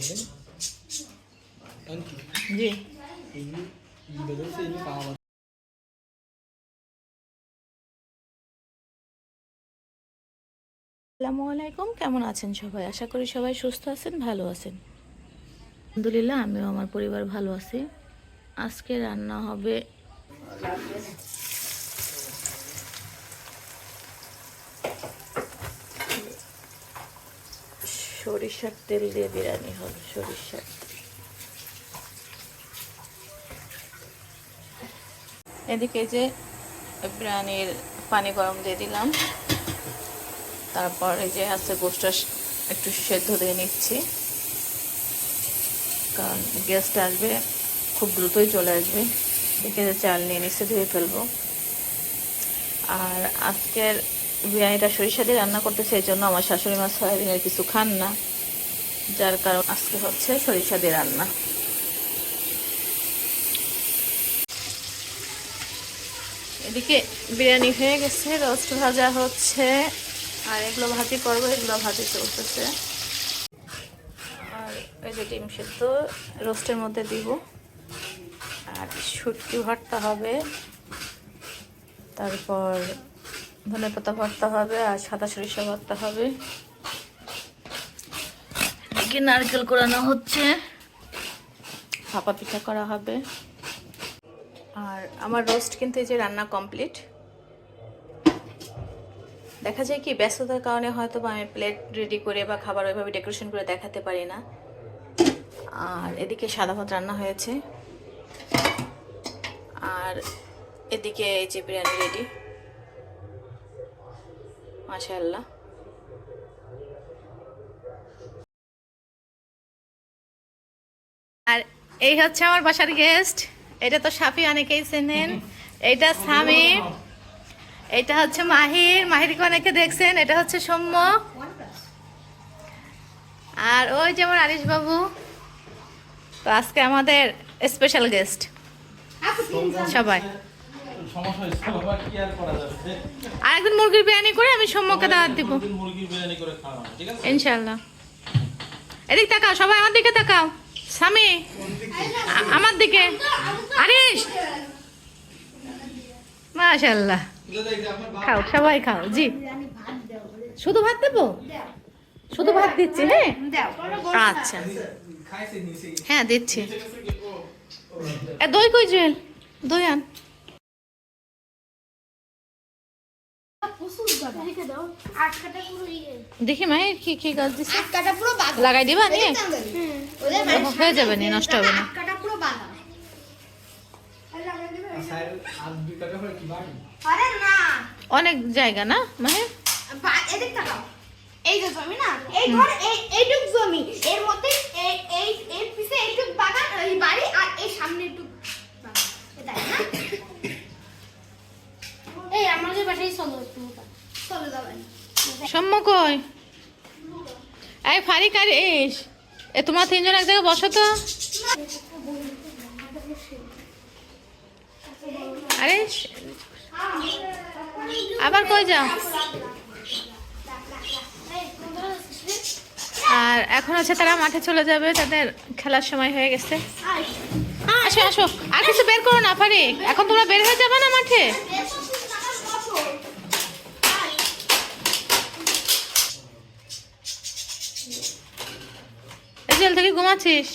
আসসালামু আলাইকুম, কেমন আছেন সবাই? আশা করি সবাই সুস্থ আছেন, ভালো আছেন। আলহামদুলিল্লাহ, আমিও, আমার পরিবার ভালো আছি। আজকে রান্না হবে সরিষার তেল দিয়ে বিরিয়ানি হবে, সরিষার এদিকে যে বিরিয়ানির পানি গরম দিয়ে দিলাম। তারপর এই যে আছে গোষ্ঠটা একটু সেদ্ধ দিয়ে নিচ্ছি। কারণ গ্যাসটা আসবে, খুব দ্রুতই চলে আসবে। এদিকে যে চাল নিয়ে নিচ্ছে ধুয়ে ফেলব। আর আজকের বিরিয়ানিটা সরিষা দিয়ে রান্না করতেছে, এই জন্য আমার শাশুড়ি মা সয়াবিনের কিছু খান না। যার কারণ আজকে হচ্ছে সরিষা দিয়ে রান্না। এদিকে বিরিয়ানি হয়ে গেছে, রোস্ট ভাজা হচ্ছে, আর এগুলো ভাজি করব, এগুলো ভাজি চলতেছে। আর এই যে ডিম সেদ্ধ, রোস্টের মধ্যে দিব। আর শুটকি ভর্তা হবে। তারপর ধনে পাতা ভর্তা হবে আর সাদা সরিষা ভর্তা হবে। এদিকে নারকেল কোরানো হচ্ছে। ভাপা পিঠা করা হবে। আর আমার রোস্ট কিন্তু এই যে রান্না কমপ্লিট। দেখা যায় কি, ব্যস্ততার কারণে হয়তো বা আমি প্লেট রেডি করে বা খাবার ওইভাবে ডেকোরেশন করে দেখাতে পারি না। আর এদিকে সাদা ভাত রান্না হয়েছে। আর এদিকে এই যে বিরিয়ানি রেডি। মাশাআল্লাহ। আর এই হচ্ছে আমার বাসার গেস্ট। এটা তো সাফি অনেকেই চেনেন। এটা স্বামী এটা হচ্ছে মাহির। মাহিরকে অনেকে দেখছেন? এটা হচ্ছে সৌম্য। আর ওই যেমন আরিশ বাবু। তো আজকে আমাদের স্পেশাল গেস্ট সবাই। সমস্যা হয়েছে বাবা কি আর করা যাবে? আর একদিন মুরগির বিরিয়ানি করে আমি সৌম্যকে দাওয়াত দিব। কোনদিন বিরিয়ানি করে খাওয়া ঠিক আছে? ইনশাল্লাহ এদিক তাকাও সবাই আমার দিকে তাকাও। স্বামী আমার দিকে। আরিশ! মাশাল্লাহ খাও সবাই খাও জি। শুধু ভাত দেবো? শুধু ভাত দিচ্ছি হ্যাঁ? আচ্ছা। হ্যাঁ দিচ্ছি। দই কই জুয়েল? দই আন। দেখি মাই কি কি গাছ দিচ্ছে লাগাই দিবা নিয়ে? হয়ে যাবে নি নষ্ট হবে না। আরে না। অনেক জায়গা না মানে তাকাও। এই যে জমি না এই এই এইটুক জমি। এর মধ্যে এই এই পিছে এইটুক বাগান এই বাড়ি আর এই সামনে একটু বাগান এটাই না এই আমাদের বাসায় চলো একটু চলে যাবেন সম্য কই? এই ফারিক, আর এস এ তোমার তিনজন এক জায়গায় বসো তো। আরে আবার কই যাও? আর এখন আছে তারা মাঠে চলে যাবে, তাদের খেলার সময় হয়ে গেছে। আসো আসো, আর কিছু বের করো না, ফারিক। এখন তোমরা বের হয়ে যাবে না মাঠে? থেকে ঘুমাচ্ছিস?